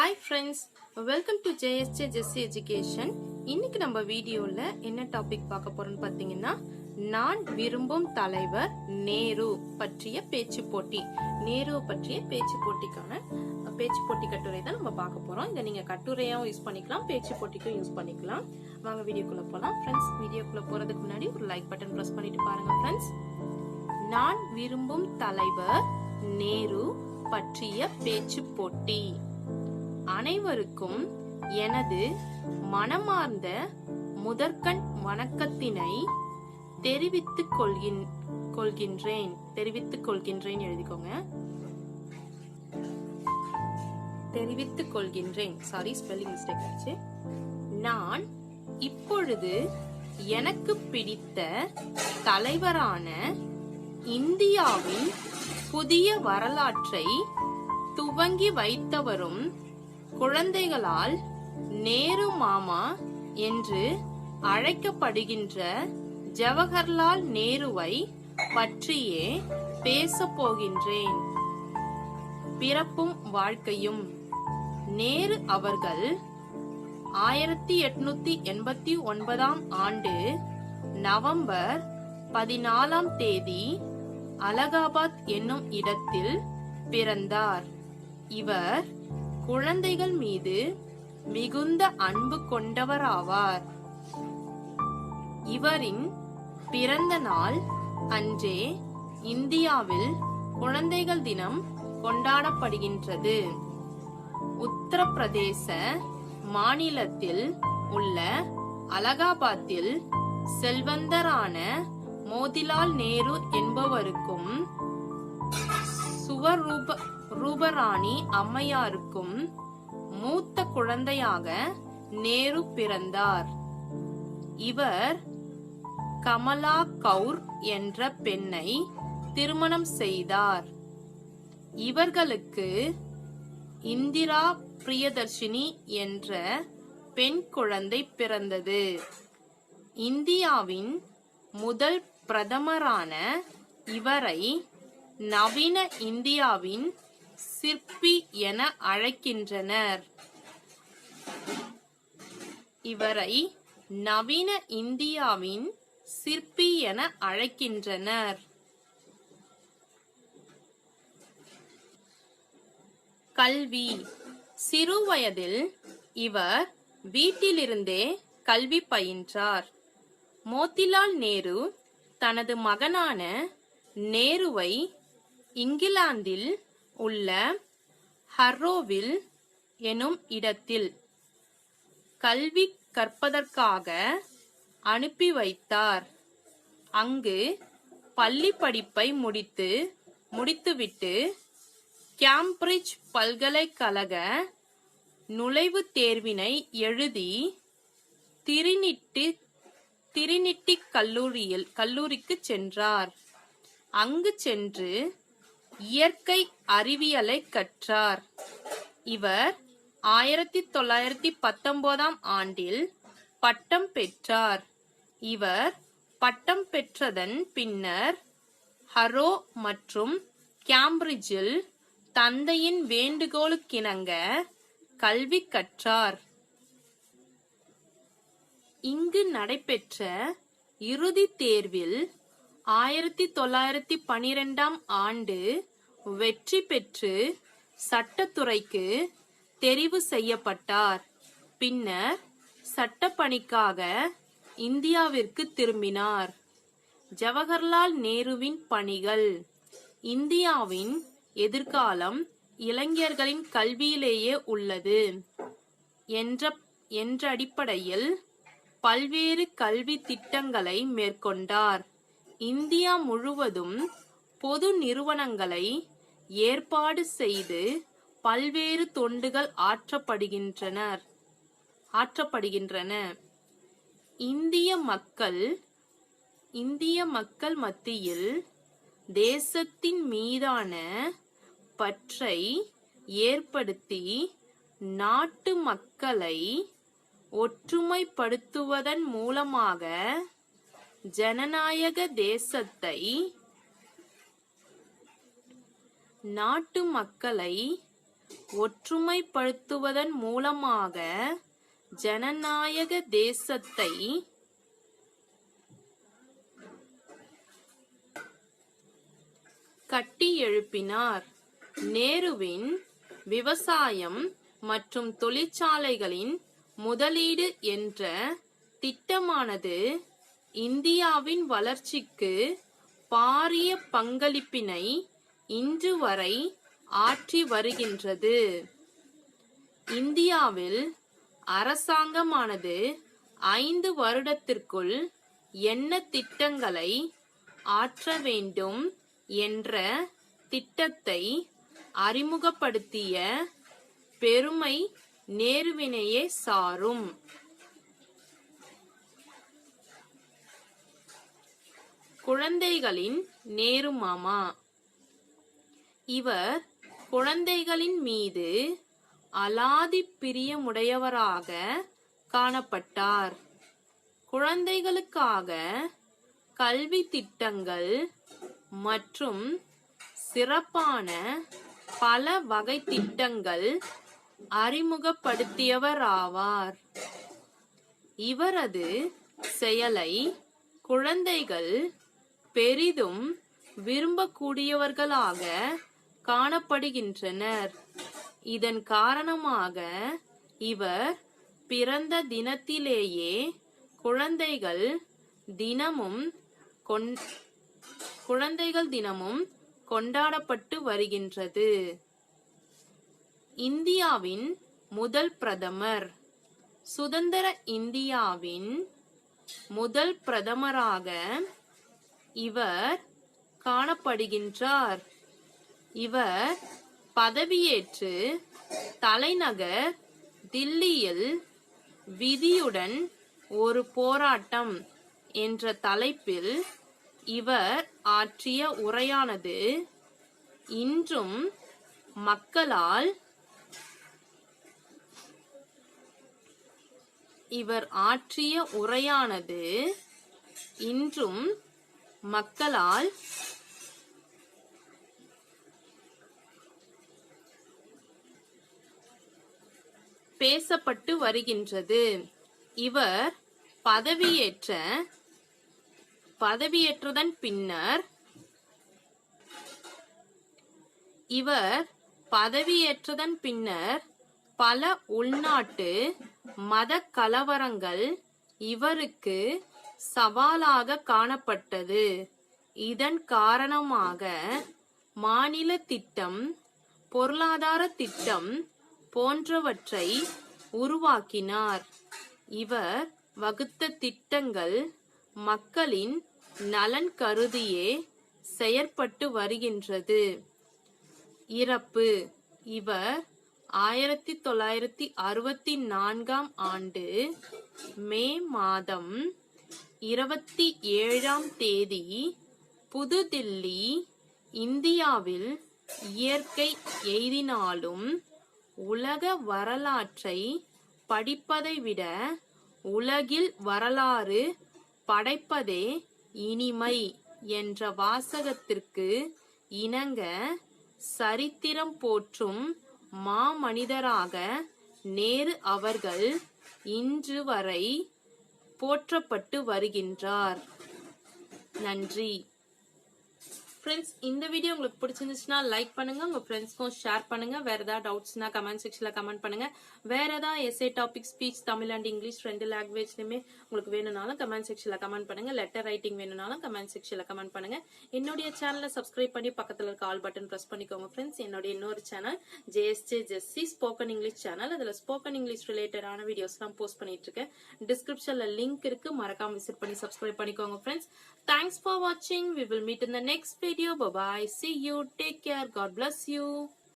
Hi friends welcome to JSJ Jessie education இன்னைக்கு நம்ம வீடியோவில் என்ன டாபிக் பார்க்க போறோம்னு பார்த்தீங்கன்னா நான் விரும்பும் தலைவர் நேரு பற்றிய பேச்சு போட்டி. நேரு பற்றிய பேச்சு போட்டிக்கான பேச்சு போட்டி கட்டுரை தான் நம்ம பார்க்க போறோம். இதை நீங்க கட்டுரையாகவும் யூஸ் பண்ணிக்கலாம் பேச்சு போட்டிக்கும் யூஸ் பண்ணிக்கலாம். வாங்க வீடியோக்குள்ள போகலாம் ஃப்ரெண்ட்ஸ் வீடியோக்குள்ள போறதுக்கு முன்னாடி ஒரு லைக் பட்டன் ப்ரெஸ் பண்ணிட்டு பாருங்க ஃப்ரெண்ட்ஸ் நான் விரும்பும் தலைவர் நேரு பற்றிய பேச்சு போட்டி. அனைவருக்கும் எனது மனமார்ந்த முதற்கண் வணக்கத்தினை தெரிவித்துக் கொள்கின் கொள்கின்றேன். தெரிவித்துக் கொள்கின்றேன் எழுதிக்கோங்க. தெரிவித்துக் கொள்கின்றேன். சாரி ஸ்பெல்லிங் மிஸ்டேக் ஆச்சு நான் இப்பொழுது எனக்கு பிடித்த தலைவரான இந்தியாவின் புதிய வரலாற்றை துவங்கி வைத்தவரும் குழந்தைகளால் நேரு மாமா என்று அழைக்கப்படுகின்ற ஜவஹர்லால் நேருவை பற்றியே பேசப் போகின்றேன். பிறப்பும் வாழ்க்கையும். நேரு அவர்கள் ஆயிரத்தி எட்நூத்தி எண்பத்தி ஒன்பதாம் ஆண்டு நவம்பர் பதினாலாம் தேதி அலகாபாத் என்னும் இடத்தில் பிறந்தார். இவர் குழந்தைகள் மீது மிகுந்த அன்பு கொண்டவராவார். இவரின் பிறந்த நாள் அன்றே இந்தியாவில் குழந்தைகள் தினம் கொண்டாடப்படுகின்றது. உத்தரப்பிரதேச மாநிலத்தில் உள்ள அலகாபாத்தில் செல்வந்தரான மோதிலால் நேரு என்பவருக்கும் சுவரூப ரூபராணி அம்மையாருக்கும் மூத்த குழந்தையாக நேரு பிறந்தார். இவர் கமலா கவுர் என்ற பெண்ணை திருமணம் செய்தார். இவர்களுக்கு இந்திரா பிரியதர்ஷினி என்ற பெண் குழந்தை பிறந்தது. இந்தியாவின் முதல் பிரதமரான இவரை நவீன இந்தியாவின் சிற்பி என அழைக்கின்றனர். இவரை நவீன இந்தியாவின் சிற்பி என அழைக்கின்றனர். கல்வி. சிறு வயதில் இவர் வீட்டிலிருந்தே கல்வி பயின்றார். மோத்திலால் நேரு தனது மகனான நேருவை இங்கிலாந்தில் உள்ள ஹர்ரோவில் எனும் இடத்தில் கல்வி கற்பதற்காக அனுப்பி வைத்தார். அங்கு பள்ளி படிப்பை முடித்து முடித்துவிட்டு கேம்பிரிட்ஜ் பல்கலைக்கழக நுழைவுத் தேர்வினை எழுதி திருநிட்டு திருநிட்டி கல்லூரியில் கல்லூரிக்கு சென்றார். அங்கு சென்று இயற்கை அறிவியலை கற்றார். இவர் ஆயிரத்தி தொள்ளாயிரத்தி பத்தொன்பதாம் ஆண்டில் பட்டம் பெற்றார். இவர் பட்டம் பெற்றதன் பின்னர் ஹரோ மற்றும் கேம்பிரிட்ஜில் தந்தையின் வேண்டுகோளுக்கிணங்க கல்வி கற்றார். இங்கு நடைபெற்ற இறுதித் தேர்வில் ஆயிரத்தி தொள்ளாயிரத்தி பனிரெண்டாம் ஆண்டு வெற்றி பெற்று சட்டத்துறைக்கு தெரிவு செய்யப்பட்டார். பின்னர் சட்டப்பணிக்காக இந்தியாவிற்கு திரும்பினார். ஜவஹர்லால் நேருவின் பணிகள். இந்தியாவின் எதிர்காலம் இளைஞர்களின் கல்வியிலேயே உள்ளது என்ற என்ற அடிப்படையில் பல்வேறு கல்வி திட்டங்களை மேற்கொண்டார். இந்தியா முழுவதும் பொது நிறுவனங்களை ஏற்பாடு செய்து பல்வேறு தொண்டுகள் ஆற்றப்படுகின்றனர். ஆற்றப்படுகின்றன. இந்திய மக்கள் இந்திய மக்கள் மத்தியில் தேசத்தின் மீதான பற்றை ஏற்படுத்தி நாட்டு மக்களை ஒற்றுமைப்படுத்துவதன் மூலமாக ஜனநாயக தேசத்தை நாட்டு மக்களை ஒற்றுமைப்படுத்துவதன் மூலமாக ஜனநாயக தேசத்தை கட்டி எழுப்பினார் நேருவின் விவசாயம் மற்றும் தொழிற்சாலைகளின் முதலீடு என்ற திட்டமானது இந்தியாவின் வளர்ச்சிக்கு பாரிய பங்களிப்பினை இன்று வரை ஆற்றி வருகின்றது. இந்தியாவில் அரசாங்கமானது ஐந்து வருடத்திற்குள் என்ன திட்டங்களை ஆற்ற வேண்டும் என்ற திட்டத்தை அறிமுகப்படுத்திய பெருமை நேருவினையே சாரும். குழந்தைகளின் நேருமாமா இவர் குழந்தைகளின் மீது அலாதி பிரியமுடையவராக காணப்பட்டார். குழந்தைகளுக்காக கல்வி திட்டங்கள் மற்றும் சிறப்பான பல வகை திட்டங்கள் அறிமுகப்படுத்தியவராவார். இவரது செயலை குழந்தைகள் பெரிதும் விரும்பக்கூடியவர்களாக காணப்படுகின்றனர். இதன் காரணமாக இவர் பிறந்த தினத்திலேயே குழந்தைகள் தினமும் கொண் குழந்தைகள் தினமும் கொண்டாடப்பட்டு வருகின்றது. இந்தியாவின் முதல் பிரதமர் சுதந்திர இந்தியாவின் முதல் பிரதமராக இவர் காணப்படுகின்றார். இவர் பதவியேற்று தலைநகர் தில்லியில் விதியுடன் ஒரு போராட்டம் என்ற தலைப்பில் இவர் ஆற்றிய உரையானது இன்றும் மக்களால் இவர் ஆற்றிய உரையானது இன்றும் மக்களால் பேசப்பட்டு வருகின்றது. இவர் பதவியேற்ற பதவியேற்றதன் பின்னர் இவர் பதவியேற்றதன் பின்னர் பல உள்நாட்டு மத கலவரங்கள் இவருக்கு சவாலாக காணப்பட்டது. இதன் காரணமாக மாநில திட்டம் பொருளாதார திட்டம் போன்றவற்றை உருவாக்கினார். இவர் வகுத்த திட்டங்கள் மக்களின் நலன் கருதியே செயற்பட்டு வருகின்றது. இறப்பு. இவர் ஆயிரத்தி தொள்ளாயிரத்தி அறுபத்தி நான்காம் ஆண்டு மே மாதம் இருபத்தி ஏழாம் தேதி புதுதில்லி இந்தியாவில் இயற்கை எய்தினாலும் உலக வரலாற்றை படிப்பதை விட உலகில் வரலாறு படைப்பதே இனிமை என்ற வாசகத்திற்கு இணங்க சரித்திரம் போற்றும் மாமனிதராக நேரு அவர்கள் இன்று வரை போற்றப்பட்டு வருகின்றார். நன்றி. ஃப்ரெண்ட்ஸ் இந்த வீடியோ உங்களுக்கு பிடிச்சிருந்துச்சுன்னா லைக் பண்ணுங்க உங்க ஃப்ரெண்ட்ஸ்க்கும் ஷேர் பண்ணுங்க. வேற ஏதாவது டவுட்ஸ்னா கமெண்ட் செக்ஷன்ல கமெண்ட் பண்ணுங்க. வேற ஏதாவது essay topic speech Tamil and English ரெண்டு லாங்குவேஜ்லயுமே உங்களுக்கு வேணும்னாலும் கமெண்ட் செக்ஷன்ல கமெண்ட் பண்ணுங்க. லெட்டர் ரைட்டிங் வேணும்னாலும் கமெண்ட் செக்ஷன்ல கமெண்ட் பண்ணுங்க. என்னுடைய சேனலை சப்ஸ்கிரைப் பண்ணி பக்கத்துல இருக்க ஆல் பட்டன் பிரஸ் பண்ணிக்கோங்க ஃப்ரெண்ட்ஸ் என்னுடைய இன்னொரு channel JSJ Jessie spoken English channel அதுல ஸ்போக்கன் இங்கிலீஷ் ரிலேட்டடான வீடியோஸ் எல்லாம் போஸ்ட் பண்ணிட்டு இருக்கேன். டிஸ்கிரிப்ஷன்ல லிங்க் இருக்கு. மறக்காம விசிட் பண்ணி சப்ஸ்கிரைப் பண்ணிக்கோங்க ஃப்ரெண்ட்ஸ் தேங்க்ஸ் ஃபார் வாட்சிங் we will meet in the next video. Bye bye. See you. Take care. God bless you.